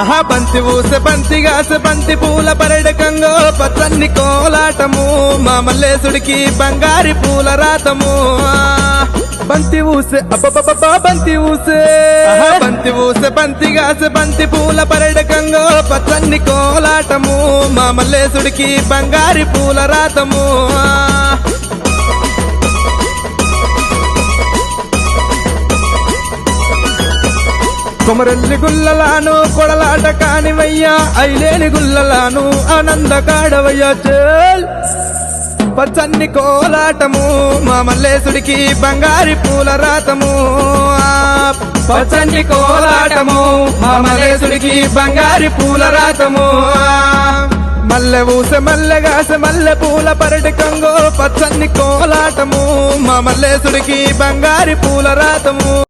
ఆహా బంతి ఊసె బంతి గాసె బంతి పూల పరడకంగో పచ్చన్ని కోలాటము మా మల్లేసుడికి బంగారి పూల రాతము. బంతి ఊసె అబ్బబ్బబ్బా బంతి ఊసే బంతి ఊసె బంతి గాసె బంతి పూల పరడకంగో పచ్చన్ని కోలాటము మా మల్లేసుడికి బంగారి పూల రాతము. ఆ, గుల్లలాను కొడలాట కానివయ్యా ఐలేని గుల్లలాను ఆనంద కాడవయ్యా చేల్. పచ్చన్ని కోలాటము మా మల్లేసుడికి బంగారి పూల రాతము. పచ్చన్ని కోలాటము మా మల్లేసుడికి బంగారి పూల రాతము. మల్లె ఊసె మల్లెగాస మల్లె పూల పరటికంగో పచ్చన్ని కోలాటము మా మల్లేసుడికి బంగారి పూల రాతము.